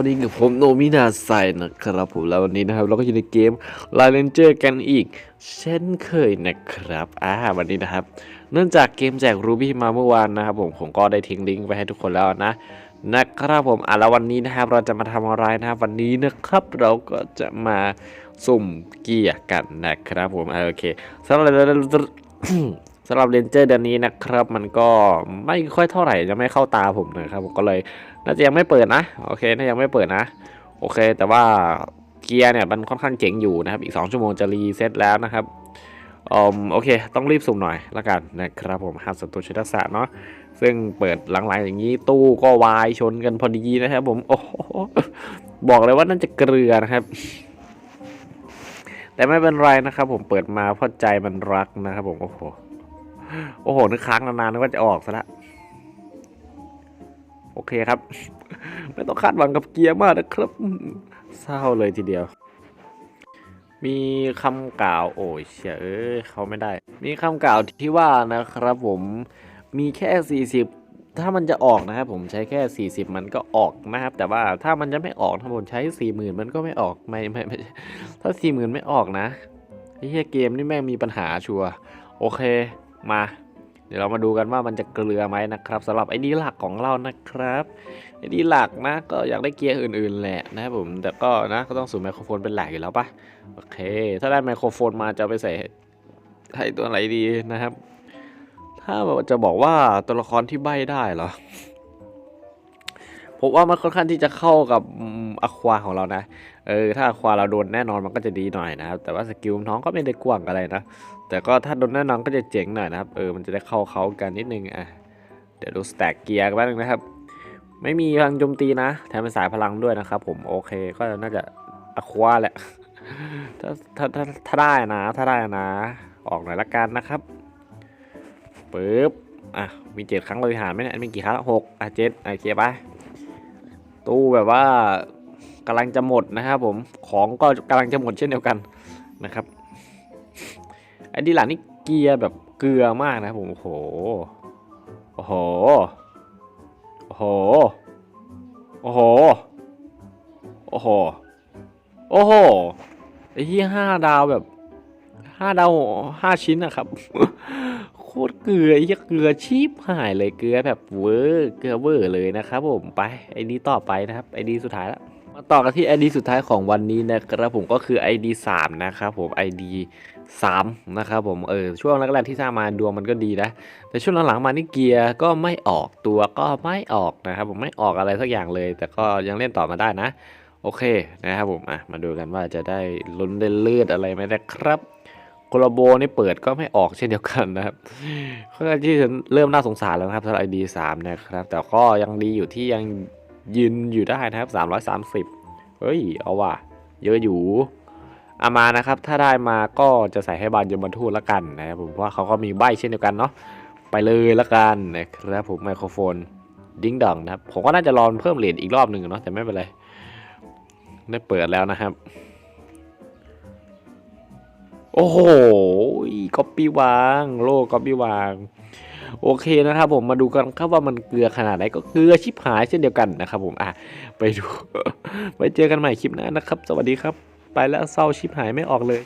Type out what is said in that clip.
วันนี้กับผมโนมินาไซนะครับผมแล้ววันนี้นะครับ เราก็อยู่ในเกม l i เลนเจอร์กันอีก เช่นเคยนะครับอ่าวันนี้นะครับ เนื่องจากเกมแจกรูบี้มาเมื่อวานนะครับผมผมก็ได้ทิ้งลิงก์ไปให้ทุกคนแล้วนะนะครับผมอะแล้ววันนี้นะครับ เราจะมาทำอะไรนะครับวันนี้นะครับ เราก็จะมาสุ่มเกียร์กันนะครับผมอะโอเคสำหรับ สำหรับเรนเจอร์เดือนนี้นะครับ มันก็ไม่ค่อยเท่าไหร่จะไม่เข้าตาผมนะครับผมก็เลยน่าจะยังไม่เปิดนะโอเคน่ายังไม่เปิดนะ โอเค แต่ว่าเกียร์เนี่ยมันค่อนข้างเจ๋งอยู่นะครับ อีก 2 ชั่วโมงจะรีเซ็ตแล้วนะครับอืมโอเค ต้องรีบสุ่มหน่อยละกันนะครับผมหามศัตรูชุดทักษะเนาะซึ่งเปิดหลังๆอย่างนี้ตู้ก็วายชนกันพอดีนะครับ ผมโอ้โหบอกเลยว่าน่าจะเกลือนะครับ แต่ไม่เป็นไรนะครับ ผมเปิดมาเพราะใจมันรักนะครับ ผมโอ้โห โอ้โห นึกค้างนานๆนึกว่าจะออกซะละ โอเคครับ ไม่ต้องคาดหวังกับเกียร์มากนะครับ เศร้าเลยทีเดียว มีคำกล่าว โอ้ยเฉยเอ้ยเขาไม่ได้ มีคำกล่าวที่ว่านะครับผมมีแค่ 40ถ้ามันจะออกนะครับผมใช้แค่ 40 มันก็ออกนะครับ แต่ว่าถ้ามันจะไม่ออกถ้าผมใช้ 40,000 มันก็ไม่ออกไม่ไม่ไม่ถ้า 40,000 ไม่ออกนะไอ้เหี้ยเกมนี่แม่งมีปัญหาชัวร์โอเค มา เดี๋ยวเรามาดูกันว่ามันจะเกลือไหมนะครับสำหรับไอ้ดีหลักของเรานะครับไอ้ดีหลักนะ ก็อยากได้เกียร์อื่น ๆ แหละนะครับผมแต่ก็นะก็ต้องสู่ไมโครโฟนเป็นหลักอยู่แล้วปะโอเค ถ้าได้ไมโครโฟนมาจะไปใส่ให้ตัวไหนดีนะครับ ถ้าจะบอกว่าตัวละครที่ใบ้ได้เหรอ ผมว่ามันค่อนข้างที่จะเข้ากับอะควาของเรานะ เออถ้าอะควาเราโดนแน่นอนมันก็จะดีหน่อยนะครับ แต่ว่าสกิลน้องก็ไม่ได้กว้างอะไรนะ แต่ก็ถ้าโดนแน่นอนก็จะเจ๋งหน่อยนะครับ เออมันจะได้เข้าเขากันนิดนึงอะ เดี๋ยวดูสแต็กเกียร์กันบ้างนะครับ ไม่มีพลังโจมตีนะ แถมเป็นสายพลังด้วยนะครับผม โอเค ก็น่าจะอะควาแหละ ถ้าถ้าถ้าถ้าได้นะ ถ้าได้นะ ออกหน่อยละกันนะครับปึ๊บ อะ มีเจ็ดครั้งบริหารไหมเนี่ย มีกี่ครั้งหกอะเจ็ดโอเคไป ตู้แบบว่ากำลังจะหมดนะครับผมของก็กำลังจะหมดเช่นเดียวกันนะครับไอ้ดีหลังนี่เกียร์แบบเกลือมากนะครับผมโอ้โหโอ้โหโอ้โหโอ้โหโอ้โหโอ้โหไอ้ที่ห้าดาวแบบห้าดาวห้าชิ้นนะครับ ตรเกลือไอ้เหี้ยเกลือชีพหายเลยเกลือแบบเวอร์เกลือเวอร์เลยนะครับผมไปไอ้นี้ต่อไปนะครับไอ้นี้สุดท้ายแล้วมาต่อกันที่ ID สุดท้ายของวันนี้นะครับผมก็คือ ID 3นะครับผม ID 3นะครับผมเออช่วงแรกๆที่สร้างมาดวงมันก็ดีนะแต่ช่วงหลังๆมานี่เกียร์ก็ไม่ออกตัวก็ไม่ออกนะครับผมไม่ออกอะไรสักอย่างเลย แต่ก็ยังเล่นต่อมาได้นะ โอเคนะครับผมอะมาดูกันว่าจะได้ลุ้นได้เลือดอะไรไหมนะครับ โคลโบนี่เปิดก็ไม่ออกเช่นเดียวกันนะครับก็ที่เริ่มน่าสงสารแล้วนะครับสำหรับ ID 3นะครับ แต่ก็ยังดีอยู่ที่ยังยืนอยู่ได้นะครับ330เฮ้ย เอาว่ะ เยอะอยู่เอามานะครับ ถ้าได้มาก็จะใส่ให้บานยมบรรทุกละกันนะครับผมเพราะว่าเขาก็มีใบเช่นเดียวกันเนาะไปเลยละกันนะครับผมไมโครโฟนดิ้งดองนะครับ ผมก็น่าจะรอเพิ่มเหรียญอีกรอบหนึ่งเนาะแต่ไม่เป็นไร ได้เปิดแล้วนะครับ โอ้โหก๊อปปี้วาง โลก๊อปปี้วาง โอเคนะครับผมมาดูกันครับว่ามันเกลือขนาดไหนก็เกลือชิบหายเช่นเดียวกันนะครับผมอะไปดู ไว้เจอกันใหม่คลิปหน้านะครับ สวัสดีครับ ไปแล้วเศร้าชิบหายไม่ออกเลย